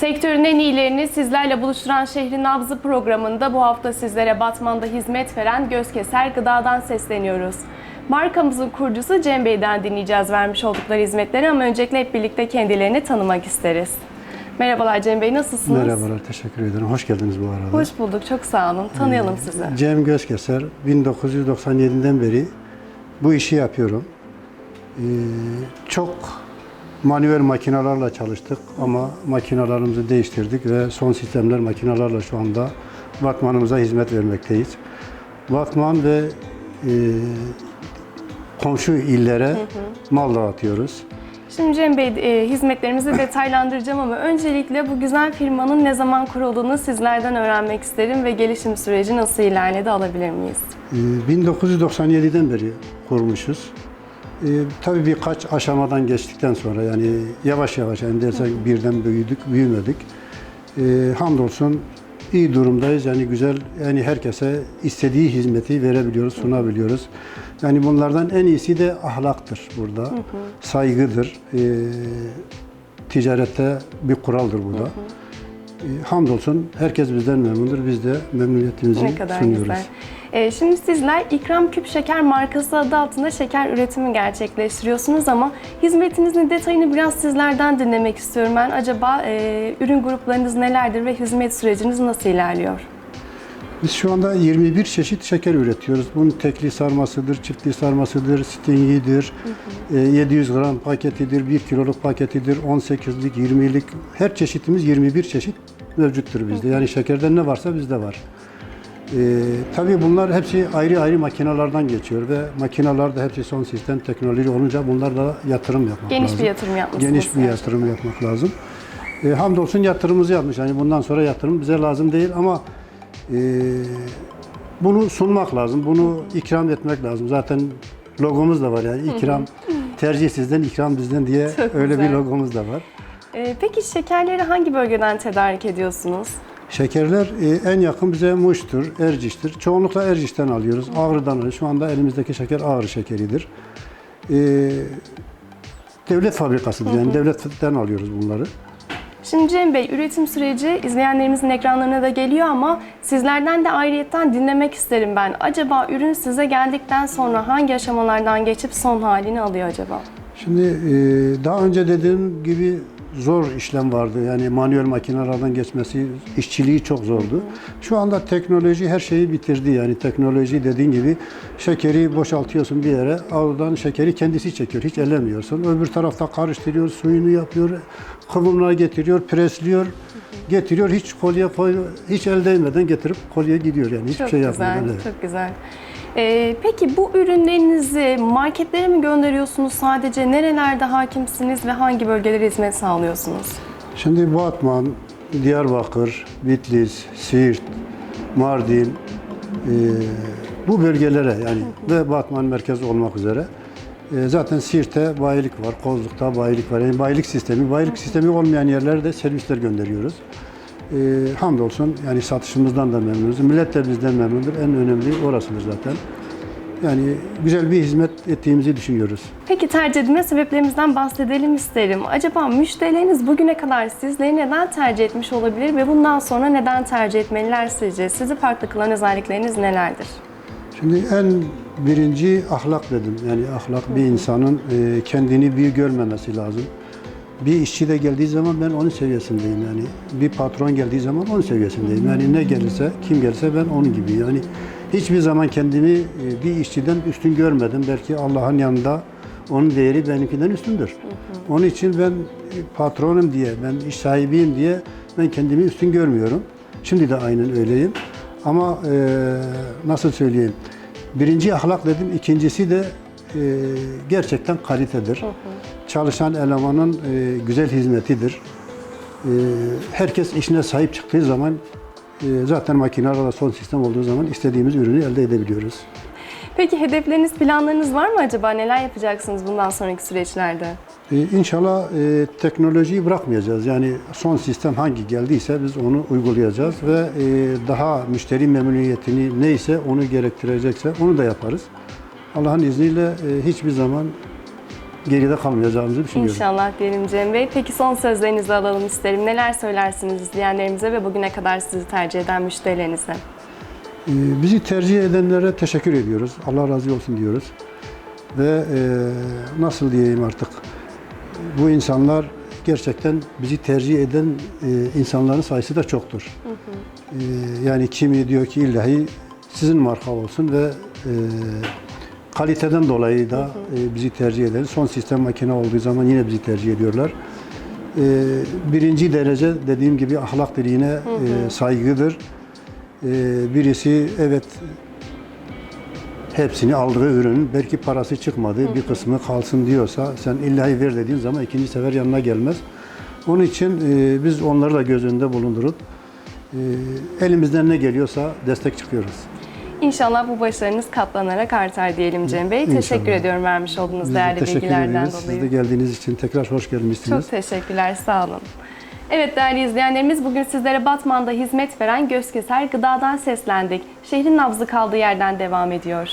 Sektörün en iyilerini sizlerle buluşturan Şehrin Nabzı programında bu hafta sizlere Batman'da hizmet veren Gözkeser Gıda'dan sesleniyoruz. Markamızın kurucusu Cem Bey'den dinleyeceğiz vermiş oldukları hizmetleri ama öncelikle hep birlikte kendilerini tanımak isteriz. Merhabalar Cem Bey, nasılsınız? Merhabalar, teşekkür ederim. Hoş geldiniz bu arada. Hoş bulduk, çok sağ olun. Tanıyalım sizi. Cem Gözkeser, 1997'den beri bu işi yapıyorum. Ee, çok manuel makinalarla çalıştık ama makinalarımızı değiştirdik ve son sistemler makinalarla şu anda Batman'ımıza hizmet vermekteyiz. Batman ve e, komşu illere mal dağıtıyoruz. Şimdi Cem Bey, e, hizmetlerimizi detaylandıracağım ama öncelikle bu güzel firmanın ne zaman kurulduğunu sizlerden öğrenmek isterim ve gelişim süreci nasıl ilerledi alabilir miyiz? Ee, 1997'den beri kurmuşuz. Ee, tabii birkaç aşamadan geçtikten sonra yani yavaş yavaş yani dersek birden büyüdük, büyümedik. Ee, hamdolsun iyi durumdayız. Yani güzel yani herkese istediği hizmeti verebiliyoruz, sunabiliyoruz. Yani bunlardan en iyisi de ahlaktır burada. Saygıdır. Ee, ticarette bir kuraldır bu da. Ee, hamdolsun herkes bizden memnundur. Biz de memnuniyetimizi Ne kadar sunuyoruz. güzel. E, şimdi sizler İkram Küp Şeker markası adı altında şeker üretimi gerçekleştiriyorsunuz ama hizmetinizin detayını biraz sizlerden dinlemek istiyorum ben. Acaba e, ürün gruplarınız nelerdir ve hizmet süreciniz nasıl ilerliyor? Biz şu anda 21 çeşit şeker üretiyoruz. Bunun tekli sarmasıdır, çiftli sarmasıdır, stingidir, e, 700 gram paketidir, 1 kiloluk paketidir, 18'lik, 20'lik her çeşitimiz 21 çeşit mevcuttur bizde. Yani şekerden ne varsa bizde var. E, tabii bunlar hepsi ayrı ayrı makinelerden geçiyor ve makineler de hepsi son sistem teknoloji olunca bunlar da yatırım yapmak Geniş lazım. bir yatırım yapmışsınız. Geniş bir yatırım yapmak lazım. E, hamdolsun yatırımımızı yapmış. Yani bundan sonra yatırım bize lazım değil ama e, bunu sunmak lazım. Bunu ikram etmek lazım. Zaten logomuz da var yani ikram tercih sizden ikram bizden diye Çok öyle güzel. bir logomuz da var. E, peki şekerleri hangi bölgeden tedarik ediyorsunuz? Şekerler e, en yakın bize Muş'tur, Erciş'tir. Çoğunlukla Erciş'ten alıyoruz. Ağrı'dan alıyoruz. Şu anda elimizdeki şeker Ağrı şekeridir. E, devlet fabrikasıdır yani devletten alıyoruz bunları. Şimdi Cem Bey, üretim süreci izleyenlerimizin ekranlarına da geliyor ama sizlerden de ayrıyetten dinlemek isterim ben. Acaba ürün size geldikten sonra hangi aşamalardan geçip son halini alıyor acaba? Şimdi e, daha önce dediğim gibi zor işlem vardı. Yani manuel makinelerden geçmesi, işçiliği çok zordu. Şu anda teknoloji her şeyi bitirdi. Yani teknoloji dediğin gibi şekeri boşaltıyorsun bir yere, oradan şekeri kendisi çekiyor. Hiç ellemiyorsun. Öbür tarafta karıştırıyor, suyunu yapıyor, kıvamına getiriyor, presliyor, getiriyor. Hiç kolye koy, hiç el değmeden getirip kolye gidiyor yani. Hiçbir Çok şey güzel, yapmadan. evet. çok güzel. Ee, peki bu ürünlerinizi marketlere mi gönderiyorsunuz sadece? Nerelerde hakimsiniz ve hangi bölgelere hizmet sağlıyorsunuz? Şimdi Batman, Diyarbakır, Bitlis, Siirt, Mardin e, bu bölgelere yani ve Batman merkezi olmak üzere e, zaten Siirt'te bayilik var, Kozluk'ta bayilik var. Yani bayilik sistemi, bayilik sistemi olmayan yerlere de servisler gönderiyoruz. E, hamdolsun yani satışımızdan da memnunuz. Millet de bizden memnundur. En önemli orasıdır zaten. Yani güzel bir hizmet ettiğimizi düşünüyoruz. Peki tercih edilme sebeplerimizden bahsedelim isterim. Acaba müşterileriniz bugüne kadar sizleri neden tercih etmiş olabilir ve bundan sonra neden tercih etmeliler sizce? Sizi farklı kılan özellikleriniz nelerdir? Şimdi en birinci ahlak dedim. Yani ahlak bir insanın e, kendini bir görmemesi lazım. Bir işçi de geldiği zaman ben onun seviyesindeyim yani. Bir patron geldiği zaman onun seviyesindeyim. Yani ne gelirse, kim gelirse ben onun gibi. Yani hiçbir zaman kendimi e, bir işçiden üstün görmedim. Belki Allah'ın yanında onun değeri benimkinden üstündür. Onun için ben e, patronum diye, ben iş sahibiyim diye ben kendimi üstün görmüyorum. Şimdi de aynen öyleyim. Ama e, nasıl söyleyeyim? Birinci ahlak dedim, ikincisi de e, gerçekten kalitedir. Çalışan elemanın e, güzel hizmetidir. E, herkes işine sahip çıktığı zaman e, zaten makinelerle son sistem olduğu zaman istediğimiz ürünü elde edebiliyoruz. Peki hedefleriniz, planlarınız var mı acaba? Neler yapacaksınız bundan sonraki süreçlerde? Ee, İnşallah e, teknolojiyi bırakmayacağız. Yani son sistem hangi geldiyse biz onu uygulayacağız ve e, daha müşteri memnuniyetini neyse onu gerektirecekse onu da yaparız. Allah'ın izniyle e, hiçbir zaman geride kalmayacağımızı düşünüyorum. İnşallah diyelim Cem Bey. Peki son sözlerinizi alalım isterim. Neler söylersiniz izleyenlerimize ve bugüne kadar sizi tercih eden müşterilerinize? Ee, Bizi tercih edenlere teşekkür ediyoruz. Allah razı olsun diyoruz. Ve e, nasıl diyeyim artık bu insanlar gerçekten bizi tercih eden e, insanların sayısı da çoktur. E, yani kimi diyor ki illahi sizin marka olsun ve e, kaliteden dolayı da e, bizi tercih eder. Son sistem makine olduğu zaman yine bizi tercih ediyorlar. E, birinci derece dediğim gibi ahlak diline e, saygıdır. E, birisi evet hepsini aldığı ürünün belki parası çıkmadı, bir kısmı kalsın diyorsa sen illahi ver dediğin zaman ikinci sefer yanına gelmez. Onun için e, biz onları da göz önünde bulundurup e, elimizden ne geliyorsa destek çıkıyoruz. İnşallah bu başarınız katlanarak artar diyelim Cem Bey. Teşekkür İnşallah. ediyorum vermiş olduğunuz Biz de değerli teşekkür bilgilerden ediyoruz. Siz dolayı. de geldiğiniz için tekrar hoş gelmişsiniz. Çok teşekkürler, sağ olun. Evet değerli izleyenlerimiz bugün sizlere Batman'da hizmet veren Gözkeser Gıda'dan seslendik. Şehrin nabzı kaldığı yerden devam ediyor.